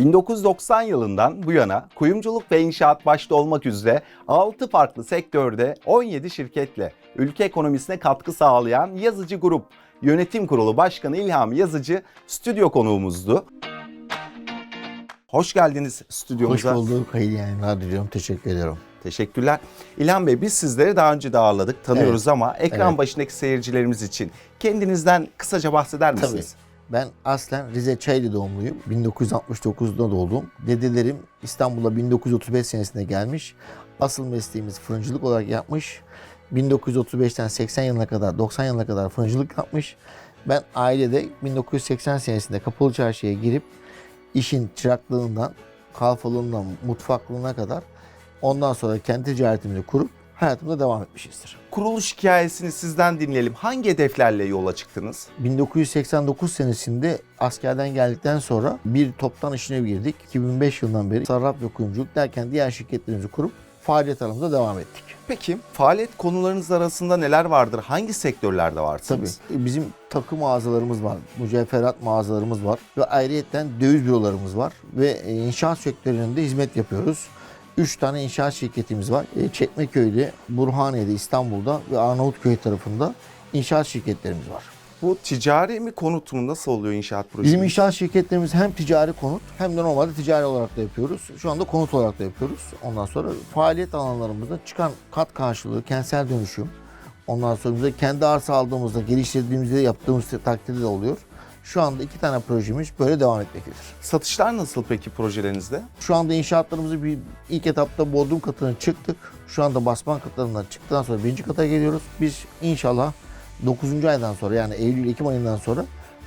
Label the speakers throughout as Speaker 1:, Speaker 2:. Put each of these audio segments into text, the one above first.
Speaker 1: ...1990 yılından bu yana kuyumculuk ve inşaat başta olmak üzere 6 farklı sektörde 17 şirketle ülke ekonomisine katkı sağlayan Yazıcı Grup Yönetim Kurulu Başkanı İlham Yazıcı stüdyo konuğumuzdu. Hoş geldiniz
Speaker 2: Hoş
Speaker 1: stüdyomuza.
Speaker 2: bulduk. Hayırlı yayınlar diliyorum. Teşekkür ediyorum.
Speaker 1: Teşekkürler. İlhan Bey biz sizleri daha önce de ağırladık, tanıyoruz ama ekran
Speaker 2: Evet.
Speaker 1: başındaki seyircilerimiz için kendinizden kısaca bahseder
Speaker 2: Tabii. Ben aslen Rize Çaylı doğumluyum. 1969'da doğdum. Dedelerim İstanbul'a 1935 senesinde gelmiş. Asıl mesleğimiz fırıncılık olarak yapmış. 1935'ten 80 yılına kadar, 90 yılına kadar fırıncılık yapmış. Ben ailede 1980 senesinde Kapalı Çarşı'ya girip işin çıraklığından, kalfalığından, mutfaklığına kadar ondan sonra kendi ticaretimizi kurup hayatımıza devam etmişizdir.
Speaker 1: Kuruluş hikayesini sizden dinleyelim. Hangi hedeflerle yola çıktınız?
Speaker 2: 1989 senesinde askerden geldikten sonra bir toptan işine girdik. 2005 yılından beri sarraf ve kuyumculuk derken diğer şirketlerimizi kurup faaliyet alanımıza devam ettik.
Speaker 1: Peki faaliyet konularınız arasında neler vardır? Hangi sektörlerde
Speaker 2: Tabii
Speaker 1: varsınız?
Speaker 2: bizim takı mağazalarımız var, mücevherat mağazalarımız var ve ayrıyeten döviz bürolarımız var ve e, inşaat sektöründe hizmet yapıyoruz. 3 tane inşaat şirketimiz var. E, Çekmeköy'de, Burhaniye'de, İstanbul'da ve Arnavutköy tarafında inşaat şirketlerimiz var.
Speaker 1: Bu ticari mi konut mu? Nasıl oluyor inşaat projesi?
Speaker 2: Bizim inşaat şirketlerimiz hem ticari konut hem de normalde ticari olarak da yapıyoruz. Şu anda konut olarak da yapıyoruz. Ondan sonra faaliyet alanlarımızda çıkan kat karşılığı, kentsel dönüşüm. Ondan sonra bize kendi arsa aldığımızda, geliştirdiğimizde yaptığımız takdirde de oluyor. Şu anda iki tane projemiz böyle devam etmektedir.
Speaker 1: Satışlar nasıl peki projelerinizde?
Speaker 2: Şu anda inşaatlarımızı bir ilk etapta Bodrum katına çıktık. Şu anda basman katlarından çıktıktan sonra birinci kata geliyoruz. Biz inşallah 9. aydan sonra yani Eylül-Ekim ayından sonra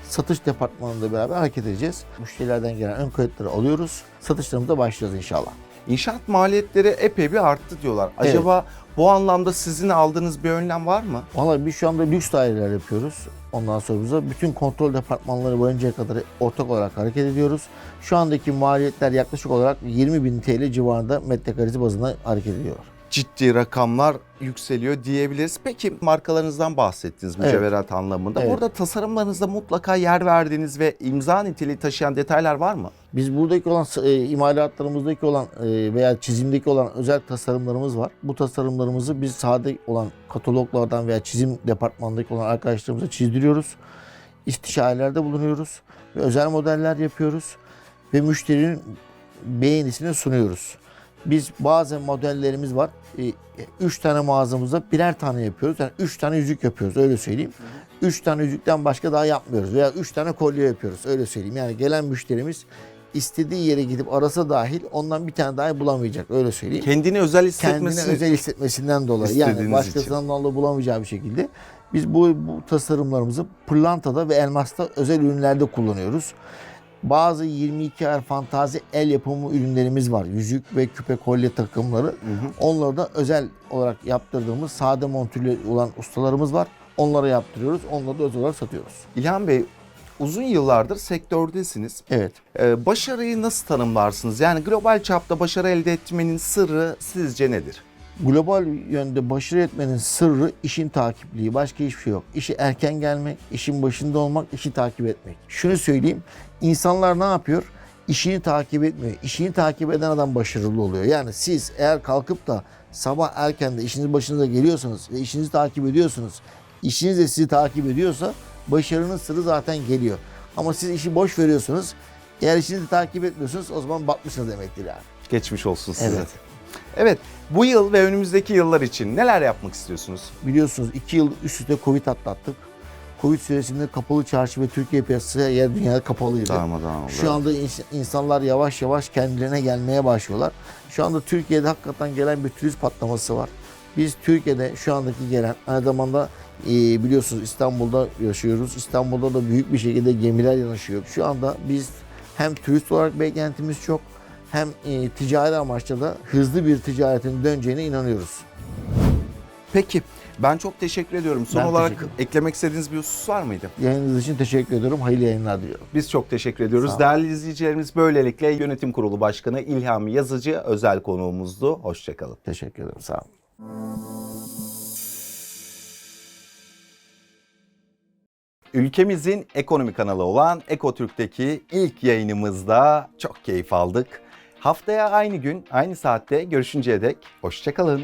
Speaker 2: satış departmanında beraber hareket edeceğiz. Müşterilerden gelen ön kayıtları alıyoruz. Satışlarımıza başlayacağız inşallah.
Speaker 1: İnşaat maliyetleri epey bir arttı diyorlar. Acaba bu anlamda sizin aldığınız bir önlem var mı?
Speaker 2: Vallahi biz şu anda lüks daireler yapıyoruz. Ondan sonra bize bütün kontrol departmanları varıncaya kadar ortak olarak hareket ediyoruz. Şu andaki maliyetler yaklaşık olarak 20 bin TL civarında metrekaresi bazında hareket ediyor.
Speaker 1: Ciddi rakamlar yükseliyor diyebiliriz. Peki markalarınızdan bahsettiniz mücevherat anlamında.
Speaker 2: Evet.
Speaker 1: Burada tasarımlarınızda mutlaka yer verdiğiniz ve imza niteliği taşıyan detaylar var mı?
Speaker 2: Biz buradaki olan e, imalatlarımızdaki olan e, veya çizimdeki olan özel tasarımlarımız var. Bu tasarımlarımızı biz sade olan kataloglardan veya çizim departmanındaki olan arkadaşlarımıza çizdiriyoruz. İstişarelerde bulunuyoruz ve özel modeller yapıyoruz ve müşterinin beğenisini sunuyoruz. Biz bazı modellerimiz var. 3 tane mağazamızda birer tane yapıyoruz. Yani 3 tane yüzük yapıyoruz öyle söyleyeyim. 3 tane yüzükten başka daha yapmıyoruz. Veya 3 tane kolye yapıyoruz öyle söyleyeyim. Yani gelen müşterimiz istediği yere gidip arasa dahil ondan bir tane daha bulamayacak öyle söyleyeyim.
Speaker 1: Kendini özel hissetmesi
Speaker 2: Kendine özel hissetmesinden dolayı yani başkasından dolayı bulamayacağı bir şekilde biz bu, bu tasarımlarımızı pırlantada ve elmasta özel ürünlerde kullanıyoruz. Bazı 22 er fantazi el yapımı ürünlerimiz var. Yüzük ve küpe kolye takımları. Onları da özel olarak yaptırdığımız sade montürlü olan ustalarımız var. Onlara yaptırıyoruz. Onları da özel olarak satıyoruz.
Speaker 1: İlhan Bey uzun yıllardır sektördesiniz.
Speaker 2: Evet.
Speaker 1: Ee, başarıyı nasıl tanımlarsınız? Yani global çapta başarı elde etmenin sırrı sizce nedir?
Speaker 2: Global yönde başarı etmenin sırrı işin takipliği. Başka hiçbir şey yok. İşi erken gelmek, işin başında olmak, işi takip etmek. Şunu söyleyeyim. insanlar ne yapıyor? İşini takip etmiyor. İşini takip eden adam başarılı oluyor. Yani siz eğer kalkıp da sabah erken de işiniz başınıza geliyorsanız ve işinizi takip ediyorsunuz. İşiniz de sizi takip ediyorsa başarının sırrı zaten geliyor. Ama siz işi boş veriyorsunuz. Eğer işinizi takip etmiyorsunuz o zaman batmışsınız demektir yani.
Speaker 1: Geçmiş olsun size.
Speaker 2: Evet.
Speaker 1: Evet, bu yıl ve önümüzdeki yıllar için neler yapmak istiyorsunuz?
Speaker 2: Biliyorsunuz iki yıl üst üste Covid atlattık. Covid süresinde kapalı çarşı ve Türkiye piyasası yer dünyada kapalıydı.
Speaker 1: Darmadağın oldu.
Speaker 2: Şu anda ins- insanlar yavaş yavaş kendilerine gelmeye başlıyorlar. Şu anda Türkiye'de hakikaten gelen bir turist patlaması var. Biz Türkiye'de şu andaki gelen aynı zamanda e, biliyorsunuz İstanbul'da yaşıyoruz. İstanbul'da da büyük bir şekilde gemiler yanaşıyor. Şu anda biz hem turist olarak beklentimiz çok hem e, ticari amaçla da hızlı bir ticaretin döneceğine inanıyoruz.
Speaker 1: Peki ben çok teşekkür ediyorum. Son
Speaker 2: Ben
Speaker 1: olarak
Speaker 2: teşekkür
Speaker 1: eklemek istediğiniz bir husus var mıydı?
Speaker 2: Yayınınız için teşekkür ediyorum. Hayırlı yayınlar diliyorum.
Speaker 1: Biz çok teşekkür ediyoruz.
Speaker 2: Olun.
Speaker 1: Değerli izleyicilerimiz böylelikle Yönetim Kurulu Başkanı İlhami Yazıcı özel konuğumuzdu. Hoşçakalın.
Speaker 2: Teşekkür ederim. Sağ olun.
Speaker 1: Ülkemizin ekonomi kanalı olan Ekotürk'teki ilk yayınımızda çok keyif aldık. Haftaya aynı gün, aynı saatte görüşünceye dek hoşçakalın.